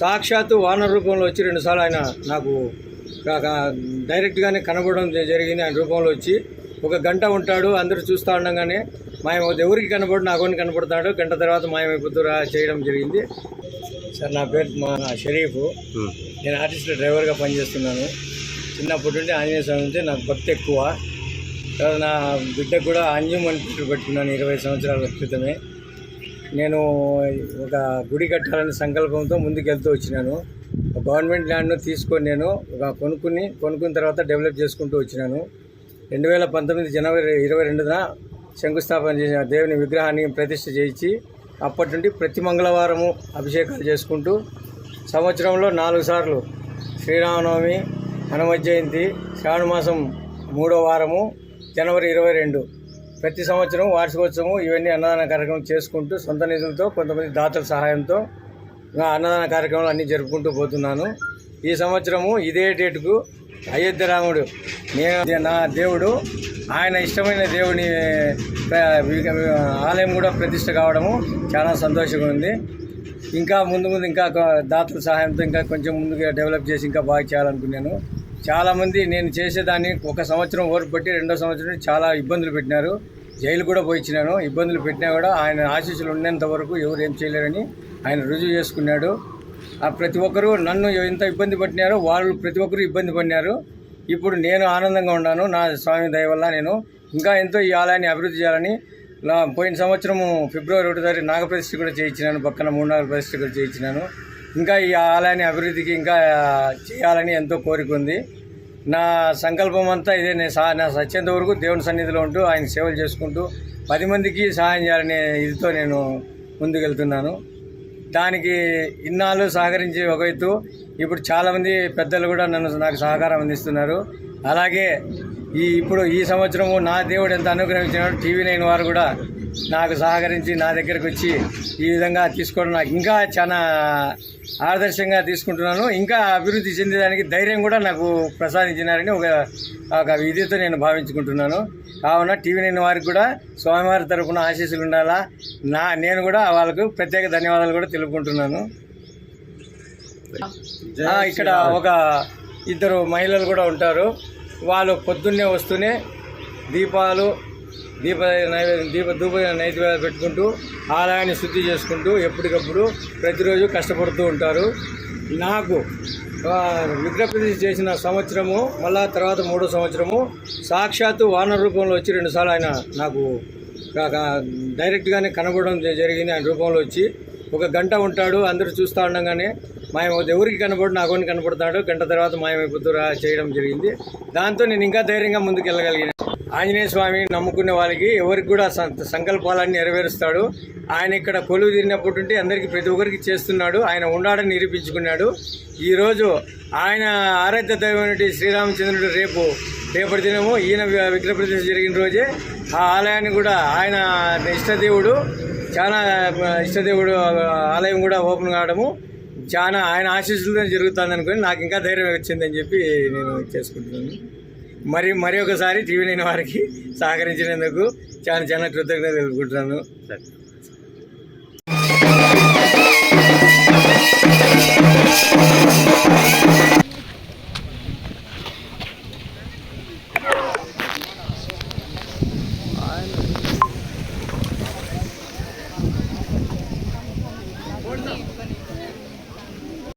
సాక్షాత్తు వానర రూపంలో వచ్చి రెండుసార్లు ఆయన నాకు డైరెక్ట్గానే కనబడడం జరిగింది. ఆయన రూపంలో వచ్చి ఒక గంట ఉంటాడు అందరూ చూస్తూ ఉండగానే మాయం ఎవరికి కనబడు నాకు ఒకరికి కనపడతాడు గంట తర్వాత మాయమైపోతూ రా చేయడం జరిగింది. సార్ నా పేరు మా షరీఫ్. నేను ఆర్టిస్ట్ డ్రైవర్గా పనిచేస్తున్నాను. చిన్నప్పటి నుండి ఆంజనేయ స్వామి అంటే నాకు భక్తి ఎక్కువ. తర్వాత నా బిడ్డకు కూడా అంజం అని పెట్టుకున్నాను ఇరవై సంవత్సరాల క్రితమే. నేను ఒక గుడి కట్టాలనే సంకల్పంతో ముందుకు వెళ్తూ వచ్చినాను. గవర్నమెంట్ ల్యాండ్ను తీసుకొని నేను ఒక కొనుక్కుని కొనుక్కున్న తర్వాత డెవలప్ చేసుకుంటూ వచ్చినాను. రెండు వేల పంతొమ్మిది జనవరి ఇరవై రెండున శంకుస్థాపన చేసిన దేవుని విగ్రహాన్ని ప్రతిష్ఠ చేయించి అప్పటి నుండి ప్రతి మంగళవారము అభిషేకాలు చేసుకుంటూ సంవత్సరంలో నాలుగు సార్లు శ్రీరామనవమి హనుమ జయంతి శ్రావణ మాసం మూడో వారము జనవరి ఇరవై రెండు. ప్రతి సంవత్సరం వార్షికోత్సవం ఇవన్నీ అన్నదాన కార్యక్రమం చేసుకుంటూ సొంత నిధులతో కొంతమంది దాతల సహాయంతో నా అన్నదాన కార్యక్రమాలు అన్నీ జరుపుకుంటూ పోతున్నాను. ఈ సంవత్సరము ఇదే డేటుకు అయోధ్య రాముడు. నేను నా దేవుడు ఆయన ఇష్టమైన దేవుని ఆలయం కూడా ప్రతిష్ట కావడము చాలా సంతోషంగా ఉంది. ఇంకా ముందు ముందు ఇంకా దాతల సహాయంతో ఇంకా కొంచెం ముందుగా డెవలప్ చేసి ఇంకా బాగా చేయాలనుకున్నాను. చాలామంది నేను చేసేదాన్ని ఒక సంవత్సరం ఓర్పు పట్టి రెండో సంవత్సరం చాలా ఇబ్బందులు పెట్టినారు. జైలు కూడా పోయించినాను ఇబ్బందులు పెట్టినా కూడా ఆయన ఆశీస్సులు ఉన్నంత వరకు ఎవరు ఏం చేయలేరని ఆయన రుజువు చేసుకున్నాడు. ఆ ప్రతి ఒక్కరూ నన్ను ఎంత ఇబ్బంది పట్టినారో వాళ్ళు ప్రతి ఒక్కరు ఇబ్బంది పడినారు. ఇప్పుడు నేను ఆనందంగా ఉన్నాను. నా స్వామి దయ వల్ల నేను ఇంకా ఎంతో ఈ ఆలయాన్ని అభివృద్ధి చేయాలని పోయిన సంవత్సరము ఫిబ్రవరి ఒకటో తారీఖు నాగప్రతిష్ఠ కూడా చేయించినాను. పక్కన మూడు నాలుగు ప్రతిష్ఠ కూడా చేయించినాను. ఇంకా ఈ ఆలయాన్ని అభివృద్ధికి ఇంకా చేయాలని ఎంతో కోరిక ఉంది. నా సంకల్పం అంతా ఇదే. నేను సా నా సత్యంత వరకు దేవుని సన్నిధిలో ఉంటూ ఆయన సేవలు చేసుకుంటూ పది మందికి సహాయం చేయాలనే ఇదితో నేను ముందుకెళ్తున్నాను. దానికి ఇన్నాళ్ళు సహకరించి ఒకవైపు ఇప్పుడు చాలామంది పెద్దలు కూడా నన్ను నాకు సహకారం అందిస్తున్నారు. అలాగే ఈ ఇప్పుడు ఈ సంవత్సరము నా దేవుడు ఎంత అనుగ్రహించినాడు టీవీ నైన్ వారు కూడా నాకు సహకరించి నా దగ్గరకు వచ్చి ఈ విధంగా తీసుకోవడం నాకు ఇంకా చాలా ఆదర్శంగా తీసుకుంటున్నాను. ఇంకా అభివృద్ధి చెందేదానికి ధైర్యం కూడా నాకు ప్రసాదించినారని ఒక ఒక విధితో నేను భావించుకుంటున్నాను. కావున టీవీ నైన్ వారికి కూడా స్వామివారి తరపున ఆశీస్సులు ఉండాలా? నా నేను కూడా వాళ్ళకు ప్రత్యేక ధన్యవాదాలు కూడా తెలుపుకుంటున్నాను. ఇక్కడ ఒక ఇద్దరు మహిళలు కూడా ఉంటారు. వాళ్ళు పొద్దున్నే వస్తూనే దీపాలు దీప నైవేద్యం దీప ధూప నైవేద్యాలు పెట్టుకుంటూ ఆలయాన్ని శుద్ధి చేసుకుంటూ ఎప్పటికప్పుడు ప్రతిరోజు కష్టపడుతూ ఉంటారు. నాకు విగ్రహప్రతిష్ఠ చేసిన సంవత్సరము మళ్ళా తర్వాత మూడో సంవత్సరము సాక్షాత్తు వానర రూపంలో వచ్చి రెండుసార్లు ఆయన నాకు డైరెక్ట్గానే కనబడడం జ- జరిగింది. ఆయన రూపంలో వచ్చి ఒక గంట ఉంటాడు అందరూ చూస్తూ ఉండగానే మాయం ఎవరికి కనపడు నాకు ఒకరికి కనపడతాడు గంట తర్వాత మాయమైపోతూ చేయడం జరిగింది. దాంతో నేను ఇంకా ధైర్యంగా ముందుకు వెళ్ళగలిగాను ఆంజనేయ స్వామి నమ్ముకునే వాళ్ళకి ఎవరికి కూడా సం- సంకల్పాలన్నీ నెరవేరుస్తాడు. ఆయన ఇక్కడ కొలువు తిరిగినప్పటి నుండి అందరికీ ప్రతి ఒక్కరికి చేస్తున్నాడు. ఆయన ఉన్నాడని నిరూపించుకున్నాడు. ఈరోజు ఆయన ఆరాధ్య దైవమైనటువంటి శ్రీరామచంద్రుడు రేపు రేపటి దినము ఈయన విగ్రహ ప్రతిష్ఠ జరిగిన రోజే ఆ ఆలయాన్ని కూడా ఆయన ఇష్టదేవుడు చాలా ఇష్టదేవుడు ఆలయం కూడా ఓపెన్ కావడము. చాలా ఆయన ఆశీస్సులతో జరుగుతుంది అనుకుని నాకు ఇంకా ధైర్యం వచ్చిందని చెప్పి నేను చేసుకుంటున్నాను. మరి మరి ఒకసారి టీవీ లేని వారికి సహకరించినందుకు చాలా చాలా కృతజ్ఞత తెలుపుకుంటున్నాను. సరే.